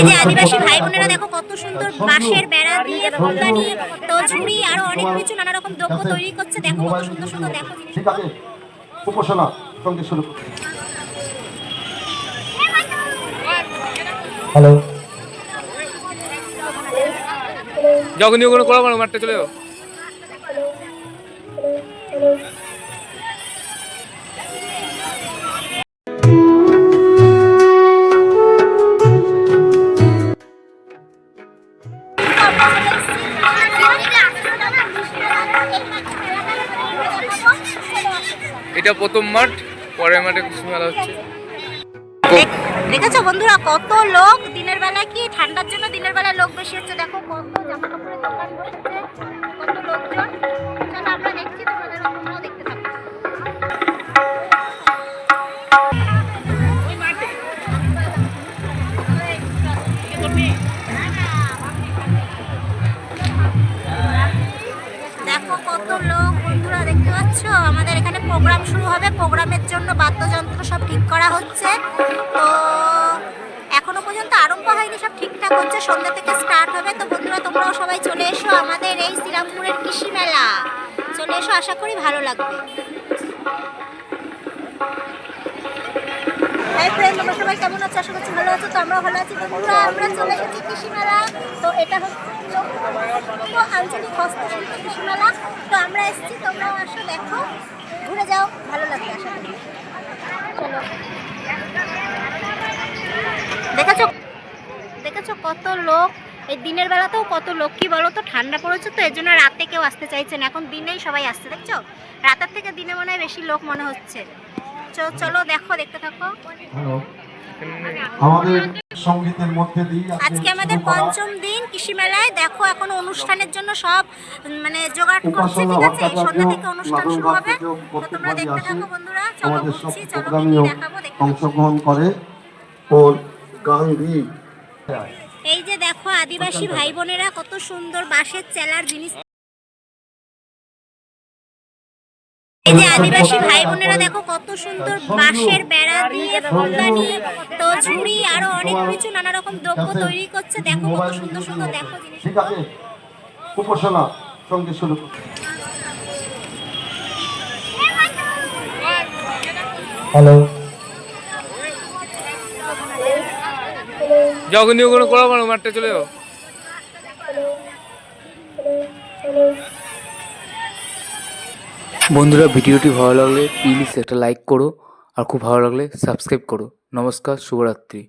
এই যে আদিবাসী ভাই বোনেরা দেখো কত সুন্দর বাঁশের বেড়া দিয়ে ফুলদানি তো ঝুড়ি আরও অনেক কিছু নানা রকম দ্রব্য তৈরি করছে। দেখো কত সুন্দর সুন্দর দেখো জিনিস ঠিক আছে। উপাসনা সঙ্গে শুরু। হ্যালো। যখনই ওগুলো করা মাঠটা চলে যাও। এটা প্রথম মাঠ পরের মাঠে কুসুম মেলা হচ্ছে। দেখেছ বন্ধুরা কত লোক দিনের বেলা কি ঠান্ডার জন্য দিনের বেলা লোক বেশি হচ্ছে? দেখো কত জামা কাপড়ের দোকান বসেছে কত লোকজন। চলো আমরা দেখছি তোমাদের তোমরাও দেখতে থাকো। প্রোগ্রাম শুরু হবে। প্রোগ্রামের জন্য বাদ্যযন্ত্র সব ঠিক করা হচ্ছে। তো এখনও পর্যন্ত আরম্ভ হয়নি, সব ঠিকঠাক হচ্ছে। সন্ধ্যা থেকে স্টার্ট হবে। তো বন্ধুরা, তোমরাও সবাই চলে এসো আমাদের এই শ্রীরামপুরের কৃষি মেলা। চলে এসো, আশা করি ভালো লাগবে। হাই ফ্রেন্ড কেমন আছো? তো আমরা ভালো আছি। বন্ধুরা, আমরা চলে এসেছি কৃষি মেলা। তো এটা হচ্ছে আঞ্চলিক হস্তশিল্প কৃষি মেলা। তো আমরা এসেছি, তোমরাও আসো, দেখো। ঘুরে যাও ভালো লাগবে আশা করি। চলো। দেখেছ? দেখেছ কত লোক? এই দিনের বেলাতেও কত লোক কি বলো তো? ঠান্ডা পড়েছে তো এর জন্য রাতে কেউ আসতে চাইছে না। এখন দিনেই সবাই আসছে দেখছ? রাতের থেকে দিনে মনে হয় বেশি লোক মনে হচ্ছে। চ- চলো দেখো দেখতে থাকো। আমাদের সঙ্গীতের মধ্যে দিয়ে আজকে আমাদের পঞ্চম দিন। কৃষি মেলায় দেখো এখন অনুষ্ঠানের জন্য সব মানে জোগাড় করছে ঠিক আছে? সন্ধ্যা থেকে অনুষ্ঠান শুরু হবে। তো তোমরা দেখতে থাকো বন্ধুরা চলো আমাদের সব ঘুরছি চলো দেখাবো অংশগ্রহণ করে ও গান এই যে দেখো আদিবাসী ভাই বোনেরা কত সুন্দর বাঁশের চেলার জিনিস এই যে আদিবাসী ভাই বোনেরা দেখো কত সুন্দর বাঁশের বেড়া দিয়ে ফুলদানি তো ঝুড়ি আরও অনেক কিছু নানা রকম দ্রব্য তৈরি করছে দেখো কত সুন্দর সুন্দর দেখো জিনিস ঠিক আছে উপাসনা সঙ্গে শুরু হ্যালো। করা পারো মাঠটা চলে যাও। বন্ধুরা, ভিডিওটি ভালো লাগলে প্লিজ একটা লাইক করো আর খুব ভালো লাগলে সাবস্ক্রাইব করো। নমস্কার, শুভরাত্রি।